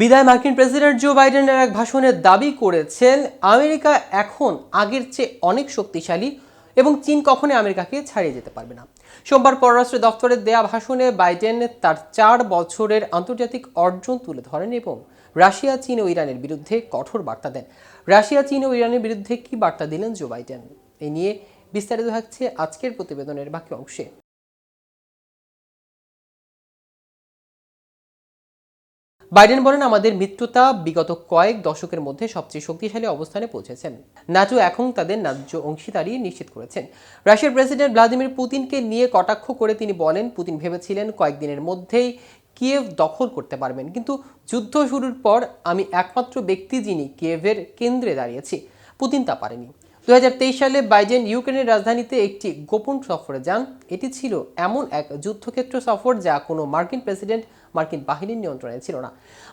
বিদায় মার্কিন president Joe বাইডেনের এক ভাষণে দাবি করেছেন, আমেরিকা এখন আগের চেয়ে অনেক শক্তিশালী এবং চীন কখনোই আমেরিকাকে ছাড়িয়ে যেতে পারবে না। সোমবার পররাষ্ট্র দপ্তরের দেয়া ভাষণে বাইডেন তার চার বছরের আন্তর্জাতিক অর্জন তুলে ধরেন এবং রাশিয়া, চীন ও ইরানের বিরুদ্ধে কঠোর বার্তা দেন। রাশিয়া, চীন ও ইরানের বিরুদ্ধে কি বার্তা দিলেন জো বাইডেন? এ নিয়ে বিস্তারিত থাকছে আজকের প্রতিবেদনের বাকি অংশে। বাইডেন বলেন আমাদের মিত্রতা বিগত কয়েক দশকের মধ্যে সবচেয়ে শক্তিশালী অবস্থানে পৌঁছেছেন। নাটো এখন তাদের ন্যায্য অংশীদারি নিশ্চিত করেছেন। রাশিয়ার প্রেসিডেন্ট ভ্লাদিমির পুতিনকে নিয়ে কটাক্ষ করে তিনি বলেন, পুতিন ভেবেছিলেন কয়েকদিনের মধ্যেই কিয়েভ দখল করতে পারবেন। কিন্তু যুদ্ধ শুরুর পর আমি একমাত্র ব্যক্তি যিনি কিয়েভের কেন্দ্রে দাঁড়িয়েছি। পুতিন তা পারেনি। দুহাজার তেইশ সালে বাইডেন ইউক্রেনের রাজধানীতে একটি গোপন সফরে যান। এটি ছিল এমন এক যুদ্ধক্ষেত্র সফর যা কোনো মার্কিন প্রেসিডেন্ট মার্কিন বাহিনীর নিয়ন্ত্রণে ছিল না।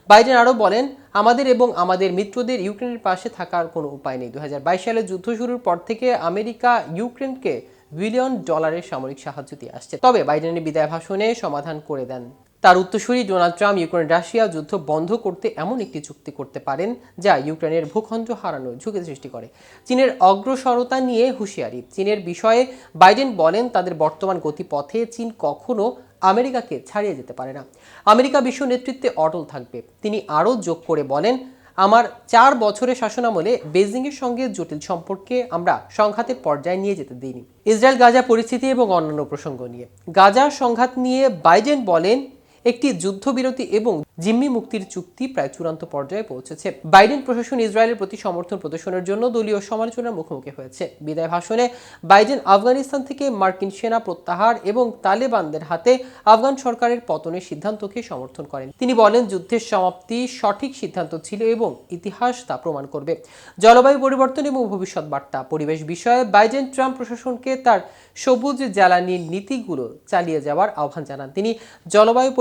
বাইডেন আরও বলেন, আমাদের এবং আমাদের মিত্রদের ইউক্রেনের পাশে থাকার কোনো উপায় নেই। দুই হাজার বাইশ সালে যুদ্ধ শুরুর পর থেকে আমেরিকা ইউক্রেনকে বিলিয়ন ডলারের সামরিক সাহায্য দিয়ে আসছে। তবে বাইডেনের বিদায় ভাষণে সমাধান করে দেন। তার উত্তরসূরি ডোনাল্ড ট্রাম্প ইউক্রেন রাশিয়া যুদ্ধ বন্ধ করতে এমন একটি চুক্তি করতে পারেন যা ইউক্রেনের ভূখণ্ড হারানোর ঝুঁকি সৃষ্টি করে। চীনের অগ্রসরতা নিয়ে হুঁশিয়ারি। চীনের বিষয়ে বাইডেন বলেন, তাদের বর্তমান গতিপথে চীন কখনো আমেরিকাকে ছাড়িয়ে যেতে পারে না। আমেরিকা বিশ্ব নেতৃত্বে অটল থাকবে। তিনি আরও যোগ করে বলেন, আমার চার বছরের শাসনামলে বেজিংয়ের সঙ্গে জটিল সম্পর্কে আমরা সংঘাতের পর্যায়ে নিয়ে যেতে দিইনি। ইসরায়েল গাজা পরিস্থিতি এবং অন্যান্য প্রসঙ্গ নিয়ে। গাজা সংঘাত নিয়ে বাইডেন বলেন একটি যুদ্ধবিরতি এবং জিম্মি মুক্তির চুক্তি প্রায় চূড়ান্ত পর্যায়ে পৌঁছেছে। বাইডেন প্রশাসন ইসরায়েলের প্রতি সমর্থন প্রদর্শনের জন্য দলীয় সমালোচনার মুখোমুখি হয়েছে। বিদায় ভাষণে বাইডেন আফগানিস্তান থেকে মার্কিন সেনা প্রত্যাহার এবং তালেবানদের হাতে আফগান সরকারের পতনের সিদ্ধান্তকে সমর্থন করেন। তিনি বলেন, যুদ্ধের সমাপ্তি সঠিক সিদ্ধান্ত ছিল এবং ইতিহাস তা প্রমাণ করবে। জলবায়ু পরিবর্তন এবং ভবিষ্যৎ বার্তা। পরিবেশ বিষয়ে বাইডেন ট্রাম্প প্রশাসনকে তার সবুজ জ্বালানির নীতিগুলো চালিয়ে যাওয়ার আহ্বান জানান। তিনি জলবায়ু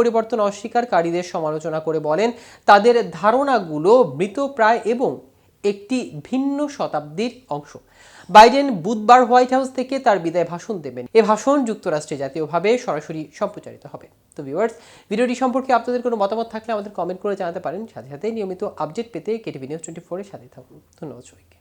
অস্বীকারীদের সমালোচনা করে বলেন, তাদের ধারণাগুলো মৃতপ্রায় এবং একটি ভিন্ন শতাব্দীর অংশ। বাইডেন বুধবার হোয়াইট হাউস থেকে তার বিদায় ভাষণ দেবেন। এ ভাষণ যুক্তরাষ্ট্রে জাতীয়ভাবে সরাসরি সম্প্রচারিত হবে। তো ভিউয়ার্স ভিডিওটি সম্পর্কে আপনাদের কোনো মতামত থাকলে আমাদের কমেন্ট করে জানাতে পারেন। সাথে সাথে নিয়মিত আপডেট পেতে কেটিভি নিউজ টোয়েন্টি ফোরের সাথে থাকুন। ধন্যবাদ সবাইকে।